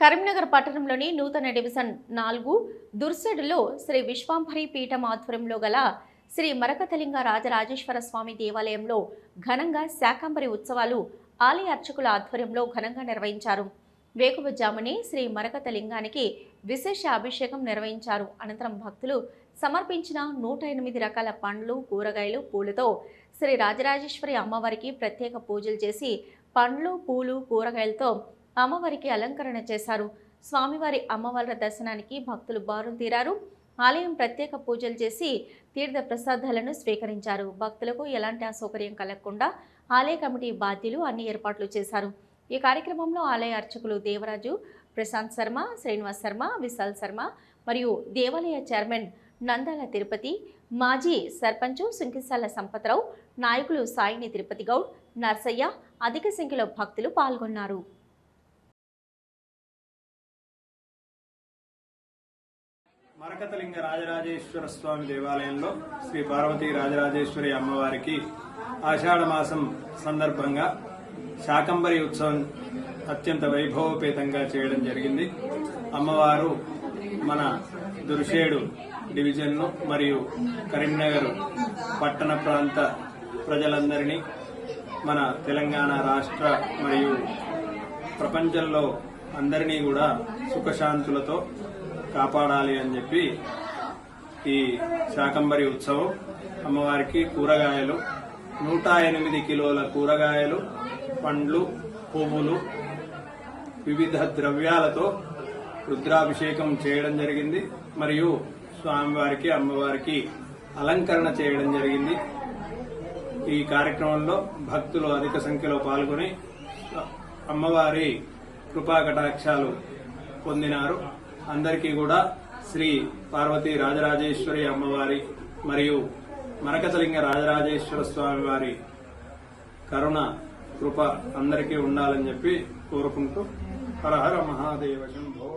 కరీంనగర్ పట్టణంలోని నూతన డివిజన్ నాలుగు దుర్సెడులో శ్రీ విశ్వాంభరి పీఠం ఆధ్వర్యంలో గల శ్రీ మరకతలింగ రాజరాజేశ్వర స్వామి దేవాలయంలో ఘనంగా శాకాంబరి ఉత్సవాలు ఆలయ అర్చకుల ఆధ్వర్యంలో ఘనంగా నిర్వహించారు. వేకువజామునే శ్రీ మరకతలింగానికి విశేష అభిషేకం నిర్వహించారు. అనంతరం భక్తులు సమర్పించిన నూట ఎనిమిది రకాల పండ్లు కూరగాయలు పూలతో శ్రీ రాజరాజేశ్వరి అమ్మవారికి ప్రత్యేక పూజలు చేసి పండ్లు పూలు కూరగాయలతో అమ్మవారికి అలంకరణ చేశారు. స్వామివారి అమ్మవార్ల దర్శనానికి భక్తులు బారులు తీరారు. ఆలయం ప్రత్యేక పూజలు చేసి తీర్థ ప్రసాదాలను స్వీకరించారు. భక్తులకు ఎలాంటి అసౌకర్యం కలగకుండా ఆలయ కమిటీ బాధ్యులు అన్ని ఏర్పాట్లు చేశారు. ఈ కార్యక్రమంలో ఆలయ అర్చకులు దేవరాజు ప్రశాంత్ శర్మ శ్రీనివాస్ శర్మ విశాల్ శర్మ మరియు దేవాలయ చైర్మన్ నందాల తిరుపతి మాజీ సర్పంచు సుంకిసాల సంపతరావు నాయకులు సాయిని తిరుపతి గౌడ్ నర్సయ్య అధిక సంఖ్యలో భక్తులు పాల్గొన్నారు. మరకతలింగ రాజరాజేశ్వర స్వామి దేవాలయంలో శ్రీ పార్వతీ రాజరాజేశ్వరి అమ్మవారికి ఆషాఢ మాసం సందర్భంగా శాకంబరి ఉత్సవం అత్యంత వైభవపేతంగా చేయడం జరిగింది. అమ్మవారు మన దుర్షేడు డివిజన్ను మరియు కరీంనగర్ పట్టణ ప్రాంత ప్రజలందరినీ మన తెలంగాణ రాష్ట్ర మరియు ప్రపంచంలో అందరినీ కూడా సుఖశాంతులతో కాపాడాలి అని చెప్పి ఈ శాకంబరి ఉత్సవం అమ్మవారికి కూరగాయలు నూట ఎనిమిది కిలోల కూరగాయలు పండ్లు పువ్వులు వివిధ ద్రవ్యాలతో రుద్రాభిషేకం చేయడం జరిగింది. మరియు స్వామివారికి అమ్మవారికి అలంకరణ చేయడం జరిగింది. ఈ కార్యక్రమంలో భక్తులు అధిక సంఖ్యలో పాల్గొని అమ్మవారి కృపా కటాక్షాలు పొందినారు. అందరికీ కూడా శ్రీ పార్వతి రాజరాజేశ్వరి అమ్మవారి మరియు మరకతలింగ రాజరాజేశ్వర స్వామి వారి కరుణ కృప అందరికీ ఉండాలని చెప్పి కోరుకుంటూ హరహర హర మహాదేవ శంభో